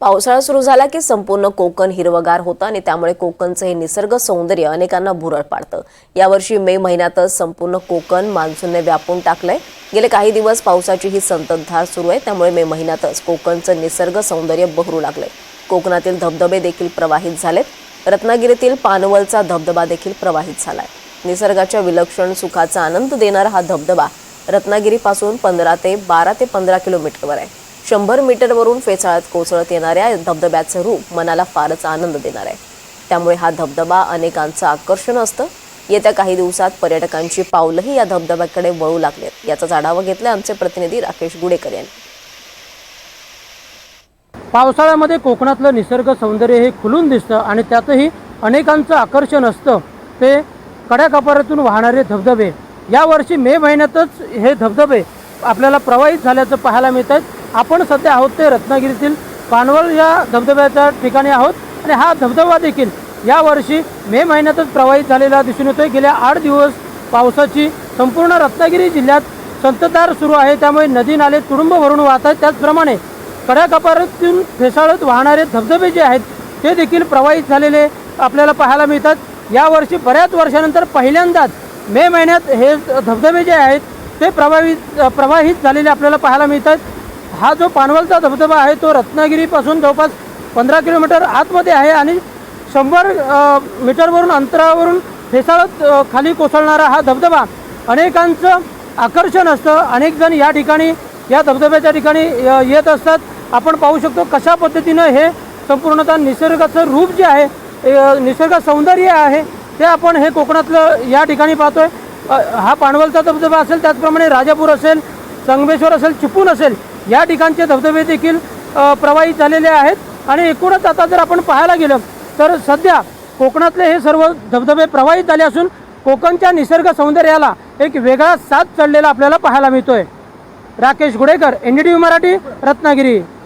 पावसाळा सुरू झाला की संपूर्ण कोकण हिरवगार होतं आणि त्यामुळे कोकणचं हे निसर्ग सौंदर्य अनेकांना भुरळ पाडतं. यावर्षी मे महिन्यातच संपूर्ण कोकण मान्सूनने व्यापून टाकलंय. गेले काही दिवस पावसाची ही संततधार सुरू आहे त्यामुळे मे महिन्यातच कोकणचं निसर्ग सौंदर्य बहरू लागलंय. कोकणातील धबधबे देखील प्रवाहित झालेत. रत्नागिरीतील पानवलचा धबधबा देखील प्रवाहित झालाय. निसर्गाच्या विलक्षण सुखाचा आनंद देणारा हा धबधबा रत्नागिरीपासून पंधरा ते बारा ते पंधरा किलोमीटरवर आहे. शंभर मीटरवरून फेसाळत कोसळत येणाऱ्या धबधब्याचं रूप मनाला फारच आनंद देणार आहे. त्यामुळे हा धबधबा अनेकांचं आकर्षण असतं. येत्या काही दिवसात पर्यटकांची पावलंही या धबधब्याकडे वळू लागलेत. याचा आढावा घेतला आमचे प्रतिनिधी राकेश गुडेकर यांनी. पावसाळ्यामध्ये कोकणातलं निसर्ग सौंदर्य हे खुलून दिसतं आणि त्यातही अनेकांचं आकर्षण असतं. ते कड्याकापारातून वाहणारे धबधबे. यावर्षी मे महिन्यातच हे धबधबे आपल्याला प्रवाहित झाल्याचं पाहायला मिळत आहेत आपण सध्या आहोत ते रत्नागिरीतील पानवळ या धबधब्याच्या ठिकाणी आहोत. आणि हा धबधबा देखील यावर्षी मे महिन्यातच प्रवाहित झालेला दिसून येतोय. गेल्या आठ दिवस पावसाची संपूर्ण रत्नागिरी जिल्ह्यात संततधार सुरू आहे. त्यामुळे नदी नाले तुडुंब भरून वाहत आहेत. त्याचप्रमाणे कड्याकपारातून फेसाळत वाहणारे धबधबे जे आहेत ते देखील प्रवाहित झालेले आपल्याला पाहायला मिळतात. यावर्षी बऱ्याच वर्षानंतर पहिल्यांदाच मे महिन्यात हे धबधबे जे आहेत ते प्रभावित प्रवाहित झालेले आपल्याला पाहायला मिळतात. हा जो पानवलचा धबधबा आहे तो रत्नागिरीपासून जवळपास पंधरा किलोमीटर आतमध्ये आहे आणि शंभर मीटरवरून अंतरावरून फेसाळत खाली कोसळणारा हा धबधबा अनेकांचं आकर्षण असतं. अनेक जण या ठिकाणी या धबधब्याच्या ठिकाणी येत असतात. आपण पाहू शकतो कशा पद्धतीनं हे संपूर्णतः निसर्गाचं रूप जे आहे निसर्ग सौंदर्य आहे ते आपण हे कोकणातलं या ठिकाणी पाहतोय. हा पाणवलचा धबधबा असेल त्याचप्रमाणे राजापूर असेल संगमेश्वर असेल चिपून असेल या ठिकाणचे धबधबे देखील प्रवाहित झालेले आहेत. आणि एकूणच आता जर आपण पाहायला गेलं तर सध्या कोकणातले हे सर्व धबधबे प्रवाहित झाले असून कोकणच्या निसर्ग सौंदर्याला एक वेगळा साथ चढलेला आपल्याला पाहायला मिळतोय. Rakesh Gudekar N D Marathi Ratnagiri.